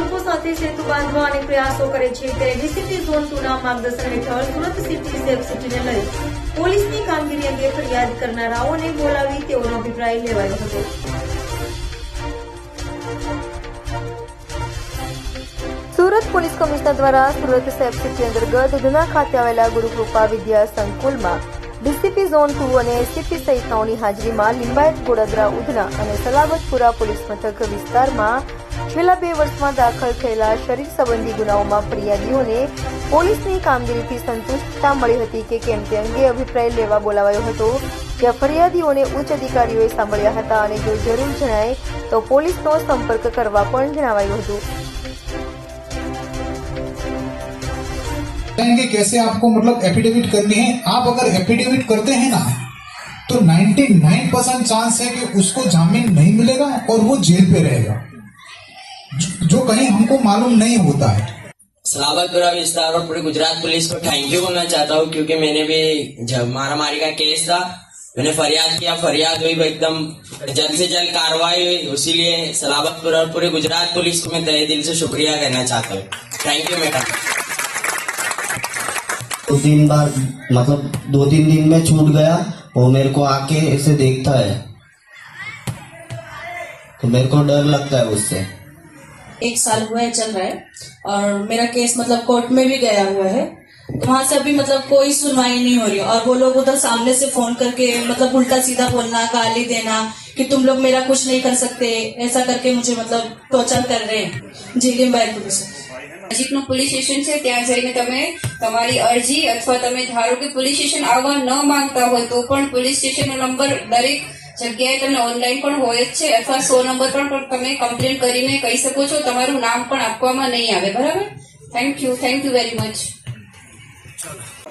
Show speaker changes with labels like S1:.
S1: લોકો સાથે સેતુ બાંધવા અને પ્રયાસો કરે છે ત્યારે ડીસીપી ઝોન ટુના માર્ગદર્શન હેઠળ સુરત સિટી સેફ સિટીને લઈ પોલીસની કામગીરી અંગે ફરિયાદ કરનારાઓને બોલાવી તેઓનો અભિપ્રાય લેવાયો હતો સુરત પોલીસ કમિશનર દ્વારા સુરત સેફ સિટી અંતર્ગત જૂના ખાતે આવેલા ગુરુકૃપા વિદ્યા સંકુલમાં ડીસીપી ઝોન ટુ અને એસટીપી સહિતનાઓની હાજરીમાં લિંબાયત ગોડાદરા ઉધના અને સલામતપુરા પોલીસ મથક વિસ્તારમાં ખેલા બે વર્ષમાં दाखल થયેલા શરીર સબંધી ગુનાઓમાં ફરિયાદીઓને પોલીસની કામગીરીથી સંતોષતા મળ્યો હતી કે કેમ્પિયંગે અભિપ્રાય લેવા બોલાવ્યો હતો કે ફરિયાદીઓને ઉચ્ચ અધિકારીઓ એ સાંભળ્યા હતા અને જો જરૂર જણાએ તો પોલીસનો સંપર્ક કરવા પણ જણાવ્યું હતો
S2: કે કેસે આપકો મતલબ એફિડેવિટ કરની હે આપ અગર એફિડેવિટ કરતે હે ના તો 99% ચાન્સ હે કે ઉસકો જામીન નહીં મિલેગા ઓર વો જેલ પે રહેગા जो कहीं हमको मालूम नहीं होता है
S3: पूरा विस्तार और पूरे गुजरात पुलिस को थैंक यू बोलना चाहता हूँ क्योंकि मैंने भी जब मारामारी का केस था मैंने फरियाद किया फरियाद हुई एकदम जल्द से जल्द कार्रवाई हुई उसी लिए सलाबतपुर और पूरे गुजरात पुलिस को मैं तय दिल से शुक्रिया कहना चाहता हूँ थैंक यू मैडम
S4: दो तीन बार मतलब दो तीन दिन में छूट गया वो मेरे को आके ऐसे देखता है तो मेरे को डर लगता है उससे
S5: एक साल हुआ है चल रहा है और मेरा केस मतलब कोर्ट में भी गया हुआ है वहां से अभी मतलब कोई सुनवाई नहीं हो रही और वो लोग उधर सामने से फोन करके मतलब उल्टा सीधा बोलना गाली देना कि तुम लोग मेरा कुछ नहीं कर सकते ऐसा करके मुझे मतलब टॉर्चर कर रहे हैं जिले में તું
S6: નજીકનું પોલીસ સ્ટેશન છે ત્યાં જઈને તમે તમારી અરજી અથવા તમે ધારો કે પોલીસ સ્ટેશન આવવા ન માંગતા હોય તો પણ પોલીસ સ્ટેશનનો નંબર દરેક જગ્યાએ તમને ઓનલાઈન પણ હોય જ છે અથવા સો નંબર પણ તમે કમ્પ્લેન કરીને કહી શકો છો તમારું નામ પણ આપવામાં નહીં આવે બરાબર thank you thank you very much